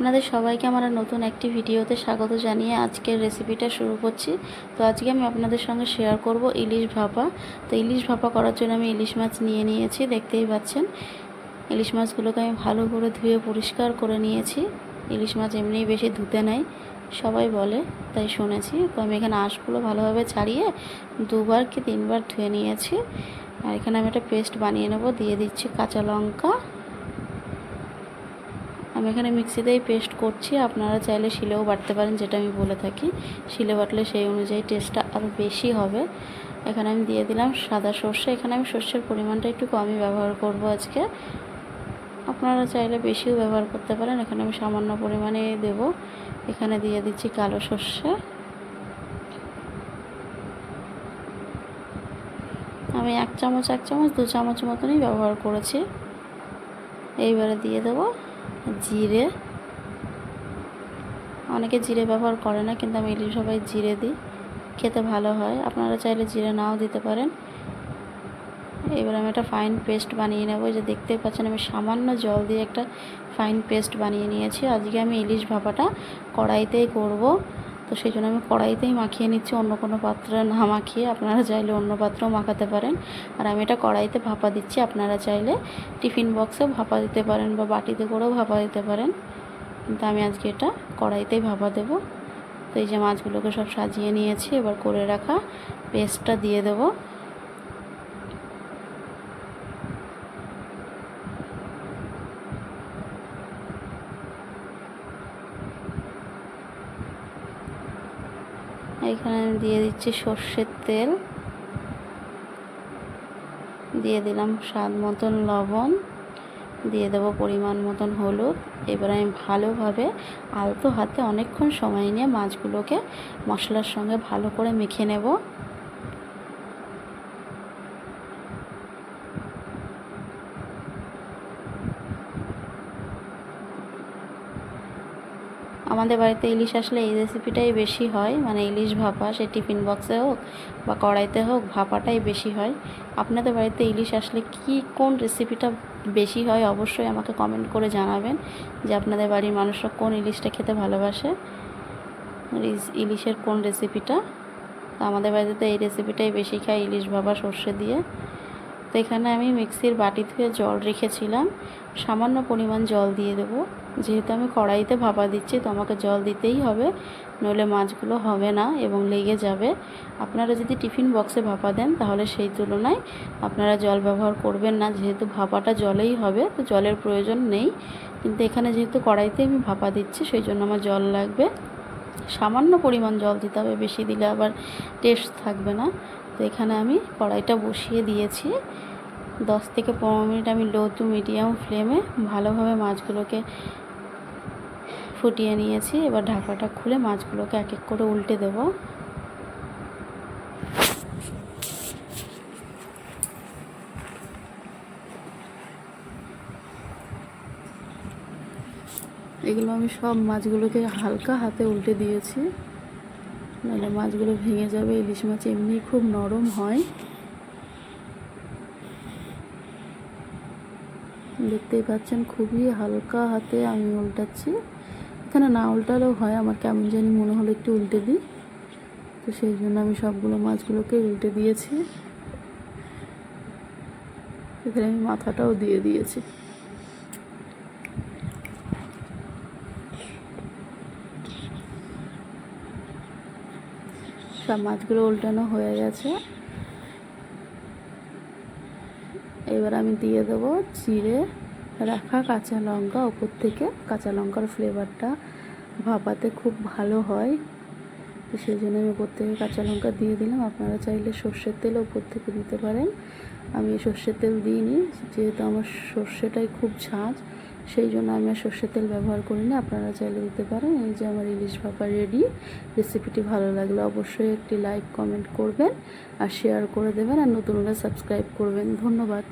আপনাদের সবাইকে আমার নতুন একটি ভিডিওতে স্বাগত জানিয়ে আজকের রেসিপিটা শুরু করছি। তো আজকে আমি আপনাদের সঙ্গে শেয়ার করব ইলিশ ভাপা। তো ইলিশ ভাপা করার জন্য আমি ইলিশ মাছ নিয়ে নিয়েছি, দেখতেই পাচ্ছেন। ইলিশ মাছগুলোকে আমি ভালো করে ধুয়ে পরিষ্কার করে নিয়েছি। ইলিশ মাছ এমনিই বেশি ধুতে নেয় সবাই বলে, তাই শুনেছি। তো আমি এখানে আঁশগুলো ভালোভাবে ছাড়িয়ে দুবার কি তিনবার ধুয়ে নিয়েছি। আর এখানে আমি একটা পেস্ট বানিয়ে নেব, দিয়ে দিচ্ছি কাঁচা লঙ্কা। এখানে মিক্সিতেই পেস্ট করছি। আপনারা চাইলে শিলেও বাটতে পারেন, যেটা আমি বলে থাকি। শিলে বাটলে সেই অনুযায়ী টেস্টটা আরও বেশি হবে। এখানে আমি দিয়ে দিলাম সাদা সর্ষে। এখানে আমি সর্ষের পরিমাণটা একটু কমই ব্যবহার করব আজকে। আপনারা চাইলে বেশিও ব্যবহার করতে পারেন। এখানে আমি সামান্য পরিমাণে দেব। এখানে দিয়ে দিচ্ছি কালো সর্ষে। আমি এক চামচ এক চামচ, দু চামচ মতনই ব্যবহার করেছি। এইবারে দিয়ে দেবো জিরে। অনেকে জিরে ব্যবহার করে না, কিন্তু আমি ইলিশ সবাই জিরে দিই। খেতে ভালো হয়। আপনারা চাইলে জিরে নাও দিতে পারেন। এবার আমি একটা ফাইন পেস্ট বানিয়ে নেব। যে দেখতে পাচ্ছেন, আমি সামান্য জল দিয়ে একটা ফাইন পেস্ট বানিয়ে নিয়েছি। আজকে আমি ইলিশ ভাপাটা কড়াইতেই করব। তো সেই জন্য আমি কড়াইতেই মাখিয়ে নিচ্ছি, অন্য কোনো পাত্রে না মাখিয়ে। আপনারা চাইলে অন্য পাত্রেও মাখাতে পারেন। আর আমি এটা কড়াইতে ভাপা দিচ্ছি, আপনারা চাইলে টিফিন বক্সেও ভাপা দিতে পারেন বা বাটিতে করেও ভাপা দিতে পারেন। কিন্তু আমি আজকে এটা কড়াইতেই ভাপা দেবো। তো এই যে মাছগুলোকে সব সাজিয়ে নিয়েছি, এবার করে রাখা পেস্টটা দিয়ে দেবো। এখানে দিয়ে দিচ্ছি সর্ষের তেল। দিয়ে দিলাম স্বাদ মতন লবণ। দিয়ে দেবো পরিমাণ মতন হলুদ। এবার আমি ভালোভাবে আলতো হাতে অনেকক্ষণ সময় নিয়ে মাছগুলোকে মশলার সঙ্গে ভালো করে মেখে নেব। আমাদের বাড়িতে ইলিশ আসলে এই রেসিপিটাই বেশি হয়। মানে ইলিশ ভাপা, সে টিফিন বক্সে হোক বা কড়াইতে হোক, ভাপাটাই বেশি হয়। আপনাদের বাড়িতে ইলিশ আসলে কি, কোন রেসিপিটা বেশি হয় অবশ্যই আমাকে কমেন্ট করে জানাবেন যে আপনাদের বাড়ির মানুষরা কোন ইলিশটা খেতে ভালোবাসে ইলিশের কোন রেসিপিটা আমাদের বাড়িতে এই রেসিপিটাই বেশি খায় ইলিশ ভাপা, সর্ষে দিয়ে। তো এখানে আমি মিক্সির বাটি ধুয়ে জল রেখেছিলাম। সামান্য পরিমাণ জল দিয়ে দেব। যেহেতু আমি কড়াইতে ভাপা দিচ্ছি, তো আমাকে জল দিতেই হবে, নইলে মাছগুলো হবে না এবং লেগে যাবে। আপনারা যদি টিফিন বক্সে ভাপা দেন, তাহলে সেই তুলনায় আপনারা জল ব্যবহার করবেন না। যেহেতু ভাপাটা জলেই হবে, তো জলের প্রয়োজন নেই। কিন্তু এখানে যেহেতু কড়াইতে আমি ভাপা দিচ্ছি, সেই জন্য আমার জল লাগবে। সামান্য পরিমাণ জল দিতে হবে, বেশি দিলে আবার টেস্ট থাকবে না। তো এখানে আমি কড়াইটা বসিয়ে দিয়েছি। দশ থেকে পনেরো মিনিট আমি লো টু মিডিয়াম ফ্লেমে ভালোভাবে মাছগুলোকে ফুটিয়ে নিয়েছি। এবার ঢাকাটা খুলে মাছগুলোকে এক এক করে উল্টে দেব। এগুলো আমি সব মাছগুলোকে হালকা হাতে উল্টে দিয়েছি। নাহলে মাছগুলো ভেঙে যাবে, ইলিশ মাছ এমনি খুব নরম হয়। দেখতেই পাচ্ছেন, খুবই হালকা হাতে আমি উল্টাচ্ছি। এখানে না উল্টালেও হয়, আমার কেমন জানি মনে হলো একটু উল্টে দিই। তো সেই জন্য আমি সবগুলো মাছগুলোকে উল্টে দিয়েছি। এখানে আমি মাথাটাও দিয়ে দিয়েছি। সব মাছগুলো উল্টানো হয়ে গেছে। এবার আমি দিয়ে দেবো চিড়ে রাখা কাঁচা লঙ্কা ওপর থেকে। কাঁচা লঙ্কার ফ্লেভারটা ভাপাতে খুব ভালো হয়। তো সেই জন্য আমি ওপর থেকে কাঁচা লঙ্কা দিয়ে দিলাম। আপনারা চাইলে সর্ষের তেল ওপর থেকে দিতে পারেন। আমি সর্ষের তেল দিইনি, যেহেতু আমার সর্ষেটাই খুব ঝাঁঝ সেই জন্য আমি আর সর্ষের তেল ব্যবহার করি না। আপনারা চাইলে দিতে পারেন। এই যে আমার ইলিশ ভাপা রেডি। রেসিপিটি ভালো লাগলে অবশ্যই একটি লাইক, কমেন্ট করবেন আর শেয়ার করে দেবেন। আর নতুন হলে সাবস্ক্রাইব করবেন। ধন্যবাদ।